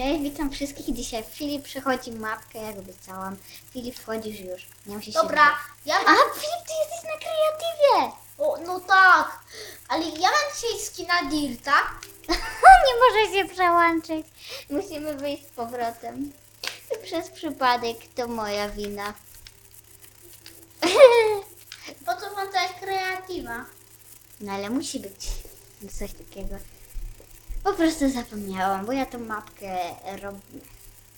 Cześć, witam wszystkich. Dzisiaj Filip przechodzi mapkę, jak obiecałam. Filip, wchodzisz już. Nie musisz się Dobra, ja A. Filip, ty jesteś na kreatywie! O, no tak, ale ja mam dzisiaj skina Dirta. Nie może się przełączyć. Musimy wyjść z powrotem. Przez przypadek to moja wina. Po co wam ta kreatywa? No ale musi być coś takiego. Po prostu zapomniałam, bo ja tą mapkę rob...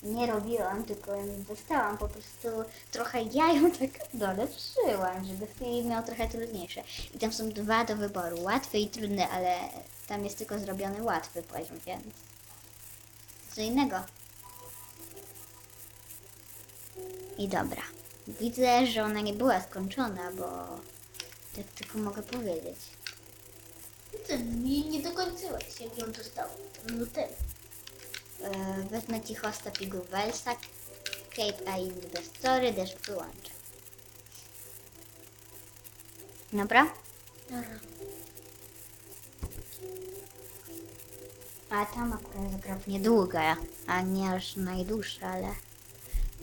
nie robiłam, tylko ją dostałam. Po prostu trochę ja ją tak dolepszyłam, żeby Filip miał trochę trudniejsze. I tam są dwa do wyboru, łatwy i trudny, ale tam jest tylko zrobiony łatwy poziom, więc co innego. I dobra. Widzę, że ona nie była skończona, bo tak tylko mogę powiedzieć. Ty mi nie dokończyłeś, jak ją dostałem. No ten. E, Wezmę ci hosta Pigubelsa, Cape a Inwestory, deszcz wyłączę. Dobra? Dobra. A tam akurat jest okropnie długa, a nie aż najdłuższa, ale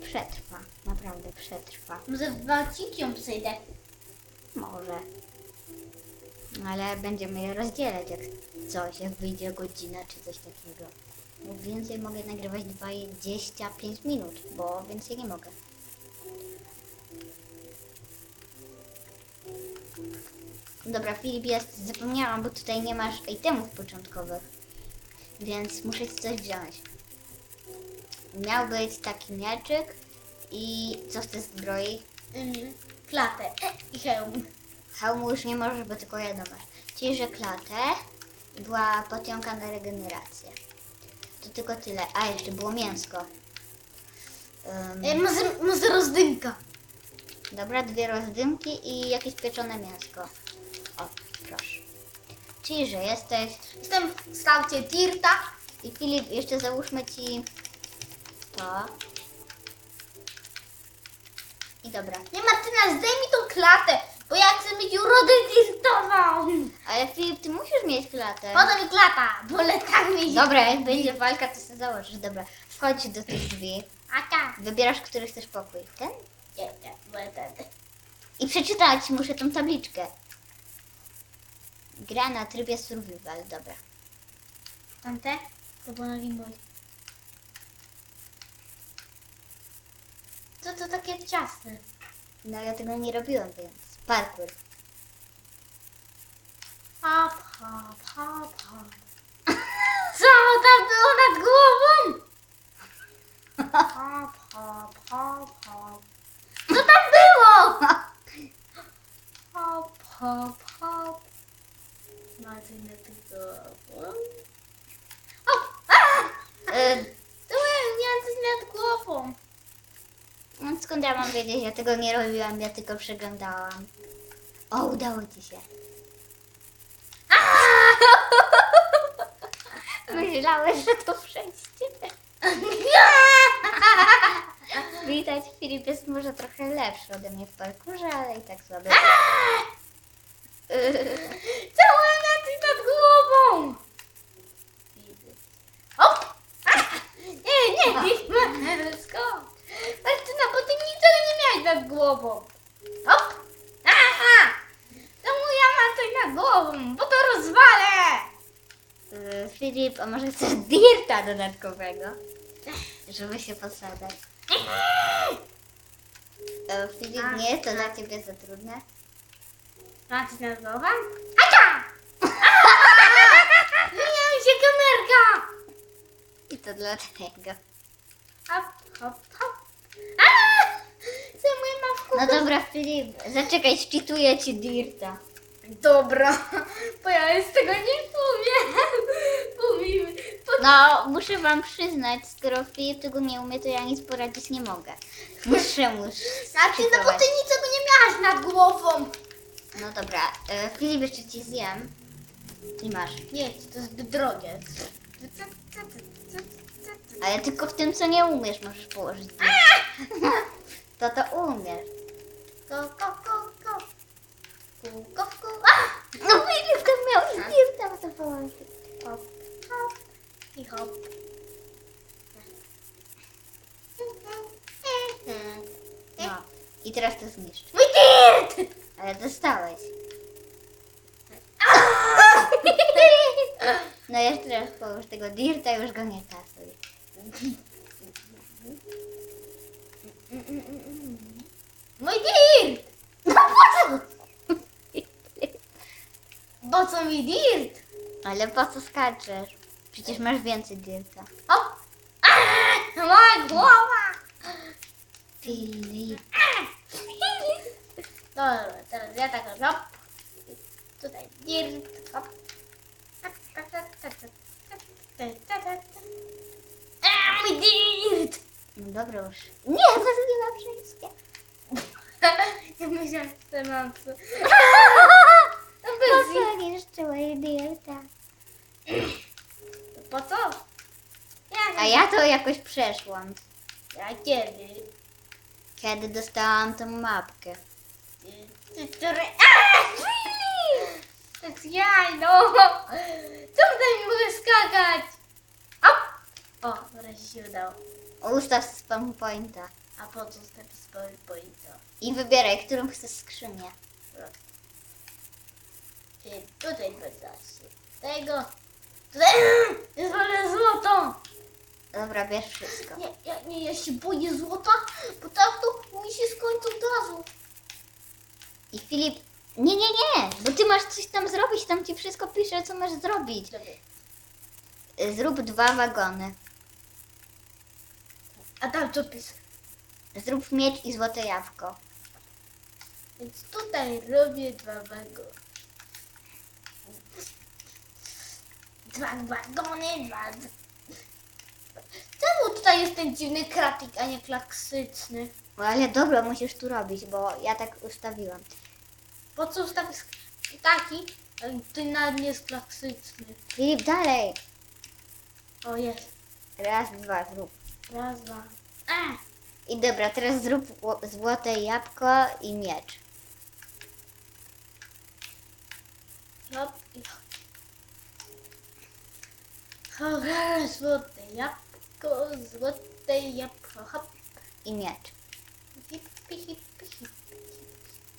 przetrwa. Naprawdę przetrwa. Może w dwa odcinki ją Ale będziemy je rozdzielać jak coś, jak wyjdzie godzina czy coś takiego. Bo więcej mogę nagrywać 25 minut, bo więcej nie mogę. Dobra, Filip zapomniałam, bo tutaj nie masz itemów początkowych, więc muszę ci coś wziąć. Miał być taki mieczyk i co z tej zbroi? Ym, klatę i hełm. Hełmu już nie możesz, bo tylko jedno masz. Że klatę była potionka na regenerację. To tylko tyle. A, jeszcze było mięsko. Ym, E, może, może rozdymka. dobra, dwie rozdymki i jakieś pieczone mięsko. O, proszę. Czyli, że jesteś... Jestem w kształcie Dirta. I Filip, jeszcze załóżmy ci to. I dobra. Nie Martyna, zdejmij tą klatę, bo ja chcę mieć urodę dirtową. Ale Filip, ty musisz mieć klatę. Potem mi klata, wolę tak mieć. Dobra, jak będzie walka, to sobie założysz. Dobra, wchodź do tych drzwi. Aka. Wybierasz, który chcesz pokój. Ten? Nie, nie, wolę ten. I przeczytać muszę tą tabliczkę. Gra na trybie survival, dobra. Tamte? To było na Game Boy. Co to takie ciasne? No ja tego nie robiłam, więc parkour. Hop, hop, hop, hop. Co tam było nad głową? Hop, hop, hop, hop. Co tam było? Hop, hop. Macie na głową. Hop! A! E, To miałam coś nad głową. no skąd ja mam wiedzieć? Ja tego nie robiłam, ja tylko przeglądałam. O, udało ci się. Myślałeś, że to przejście. Widać, Filip jest może trochę lepszy ode mnie w parkurze, ale i tak słaby. Co mam na coś nad głową? Hop! A! Nie, nie, nie, skąd? Martyna, bo ty niczego nie miałeś nad głową. Hop! Aha! Czemu ja mam coś nad głową? Bo to rozwalę! Y, Filip, a może chcesz dirta dodatkowego? Żeby się posadzać. Filip, nie jest to dla ciebie za trudne? Macie nad głową? Aka! Zmieniała mi się kamerka! I to dlatego. Hop, hop, No dobra, Filip, zaczekaj, szczytuję ci dirta. Dobra, bo ja z tego nie. Powiem. Po... No, muszę wam przyznać, skoro Filip tego nie umie, to ja nic poradzić nie mogę. Muszę mu Znaczy, no bo ty niczego nie miałaś nad głową. No dobra, e, Filip, jeszcze ci zjem. I masz. Nie, to jest zbyt drogie. Ale tylko w tym, co nie umiesz, możesz położyć dirta. To to umiesz. Ку-ку-ку-ку. Ку-ку-ку. А! Ну, вилівка в мене. Іди в тебе запала. Хоп, хоп. І хоп. І зараз ти зніж. Вийди! Але досталось. Jeszcze raz połóż tego dirta i już go nie kasuj. Mój dirt! Po co mi dirt? Ale po co skaczesz? Przecież masz więcej dirta. O! Aaaa! Moja głowa! Filip. Dobra, teraz ja tak rob. Tutaj dirt. Hop. Aaa, mój dirt! No dobra już. Nie, to sobie na wszystkie. Ja myślałam, że to mam. co. Po co? Ja, A ja to jakoś przeszłam. Ja kiedy? Kiedy dostałam tą mapkę. Ty, ty, ty, jaj, no! Co tutaj mi mogę skakać? Op! O, wreszcie się udało. Ustaw spawn pointa. A po co z PowerPointa? I wybieraj, którą chcesz skrzynię. Tutaj wydać tego. Tutaj jest wolę złoto! Dobra, bierz wszystko. Nie, ja, nie, ja się boję złota, bo tak to mi się skończy od razu. I Filip, nie, nie, nie, bo ty masz coś tam zrobić, tam ci wszystko pisze, co masz zrobić. Zrób dwa wagony. A tam co pisze? Zrób miecz i złote jabłko. Więc tutaj robię dwa wagony. Dwa wagony, dwa... Czemu tutaj jest ten dziwny kratik, a nie klasyczny? No ale dobra, musisz tu robić, bo ja tak ustawiłam. Po co ustawić taki, a ty na nie jest klasyczny? Filip, dalej. O, jest. Raz, dwa, zrób. Raz, dwa. A! I dobra, teraz zrób ło- złote jabłko i miecz. Hop i hop. Hop, złote jabłko, złote jabłko, hop. I miecz. Hippie, hippie, hippie,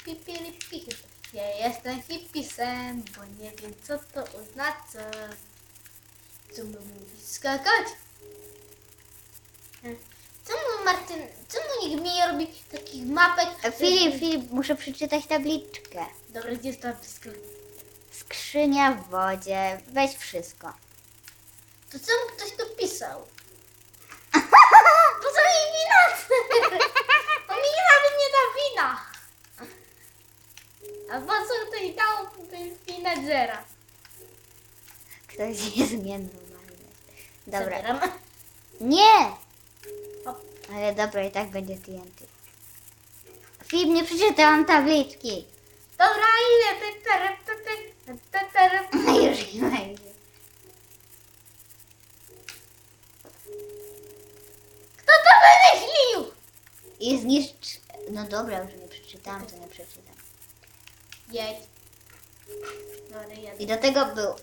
hippie, hippie, hippie. Ja jestem hipisem, bo nie wiem co to oznacza. Co my mówić? Skakać? Hmm. Czemu Martyn, czemu nikt mi nie robi takich mapek? A Filip, Filip, muszę przeczytać tabliczkę. Dobra, gdzie jest ta blisko? Skrzynia w wodzie, weź wszystko. To czemu ktoś to pisał? Po co mi wina? To mi nawet nie da wina. A po co ktoś dał wina zera? Ktoś jest nienormalny. Dobra. Zabieram. Nie! Ale dobra, i tak będzie TNT. Filip, nie przeczytałam tabliczki. Dobra, te, te, te, te, te. No już nie będzie. I zniszcz... No dobra, już nie przeczytałam, to nie przeczytam. Jedź. Dobra, jadę. I do tego był...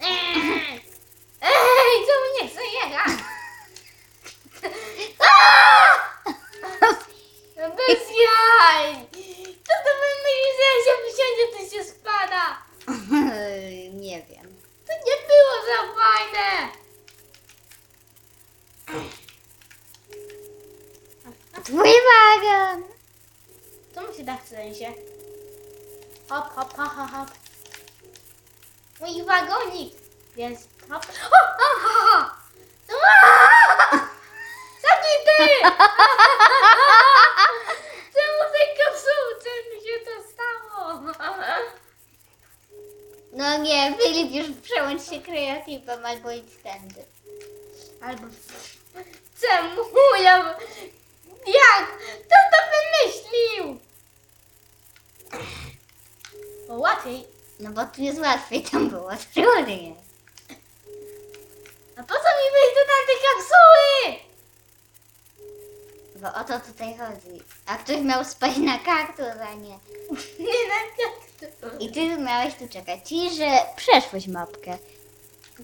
Ej, Ej, to mnie chce jechać. No Bez jaj! Co to wymyślił, że się wysiądzie, to się spada? nie wiem. To nie było za fajne! Twój wagon! To mu się da w sensie. Hop, hop, hop, hop, hop. Mój wagonik jest hop. O, o, o, o. A! Zabij ty! Czemu tej kapsułce mi się to stało? No nie, Filip już przełącz się kreatywem albo idź tędy. Albo czemu ja... Jak? Kto to wymyślił? Bo łatwiej. No bo tu jest łatwiej, tam było trudniej. A po co mi wejść do tamtej kapsuły? Bo o to tutaj chodzi. A ktoś miał spać na kaktus, a nie. Nie na kaktus. I ty miałeś tu czekać. Czyli, że przeszłeś mapkę.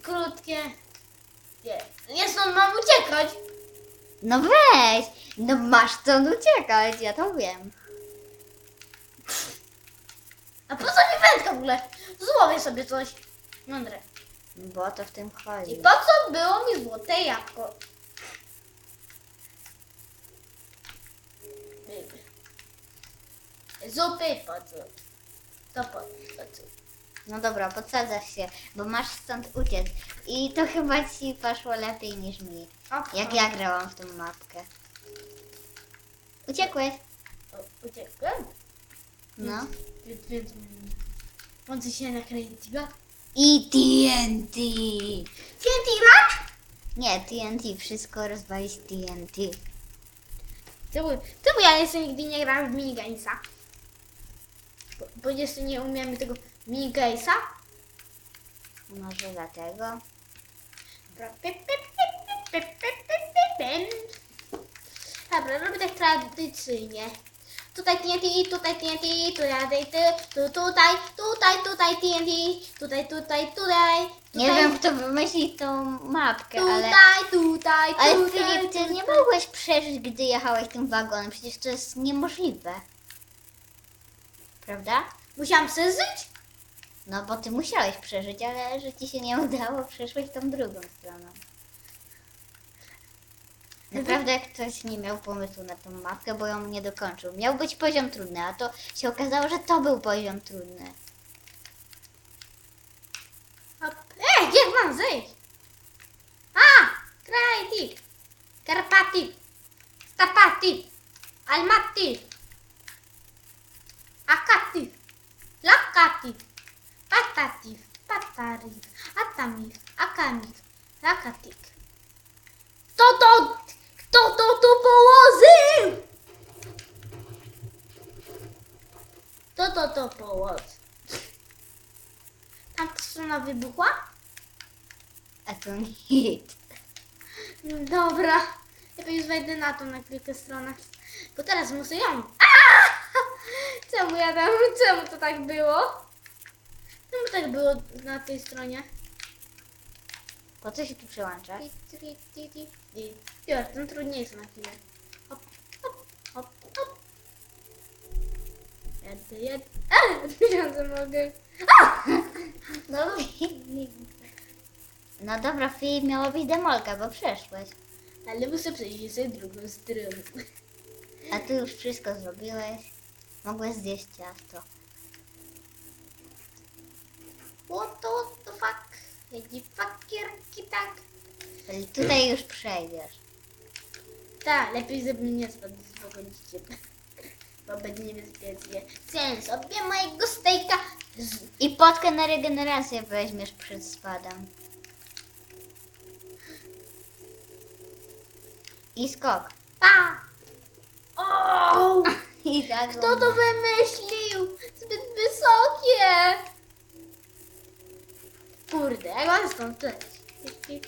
Krótkie. Nie. Nie stąd mam uciekać. No weź! No masz co uciekać, ja to wiem. A po co mi wędka w ogóle? Złowię sobie coś. Mądre. Bo to w tym I po co było mi złote jabłko? Ryby. Zupy po co? To po, po co? No dobra, podsadzasz się, bo masz stąd uciec. I to chyba ci poszło lepiej niż mi. Jak ja grałam w tą mapkę. Uciekłeś? o, Uciekłem? No. Więc, więc, on się nakręciła. I TNT! TNT Run? Nie, TNT, wszystko rozwalić TNT. Czemu, czemu ja jeszcze nigdy nie grałem w minigamesa? Bo, bo jeszcze nie umiem tego minigamesa. Może dlatego? Dobra, robię tak tradycyjnie. Tutaj TNT, tutaj TNT, tutaj tu, tutaj, tutaj, tutaj TNT, tutaj, tutaj, tutaj, Nie wiem, kto wymyślił tą mapkę, ale... tutaj, tutaj, Ale tutaj, Filip, ty nie mogłeś przeżyć, gdy jechałeś tym wagonem. Przecież to jest niemożliwe. Prawda? Musiałam sobie żyć? No bo ty musiałeś przeżyć, ale że ci się nie udało, przeszłeś tą drugą stroną. Naprawdę ktoś nie miał pomysłu na tą mapkę, bo ją nie dokończył. Miał być poziom trudny, a to się okazało, że to był poziom trudny. Ej, gdzie mam zejść? A! Krajtik! Karpatik! Stapatik! Almatik! Akatik! Lakatik! Patatik! Patarik! Atamik! Akamik! Lakatik! Kto to? Kto to tu położył? Kto to to położył? Tamta strona wybuchła? A to nic. Dobra. Lepiej już wejdę na to na kilka stronach. Bo teraz muszę ją. Aaa! Czemu ja tam, czemu to tak było? Tak było na tej stronie? Po co się tu przełączasz? Ti, ti, ti, ti, ti. Biorę ten trudniejszy na chwilę. Hop, hop, hop, hop. Jadę, jadę. A! Tysiące mogę. No, no dobra, Filip, miała być demolka, bo przeszłeś. Ale muszę przejść sobie drugą stronę. A ty już wszystko zrobiłeś. Mogłeś zjeść ciasto. What the, fuck? Jaki fakierki tak? Ale tutaj już przejdziesz. Tak, lepiej żeby nie spadł z pogonicie. Bo będzie niebezpiecznie. Zjem sobie mojego stejka. Z... I potkę na regenerację weźmiesz przed spadem. I skok. Pa! O! I tak Kto to wymyślił? Zbyt wysokie! Kurde, jak mam stąd lecieć?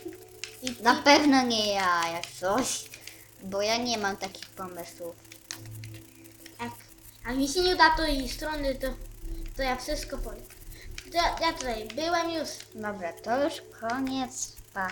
Na pewno nie ja, jak coś. Bo ja nie mam takich pomysłów. Jak, jak mi się nie uda tej strony, to, to ja wszystko powiem. To ja tutaj byłem już. Dobra, to już koniec. Pa.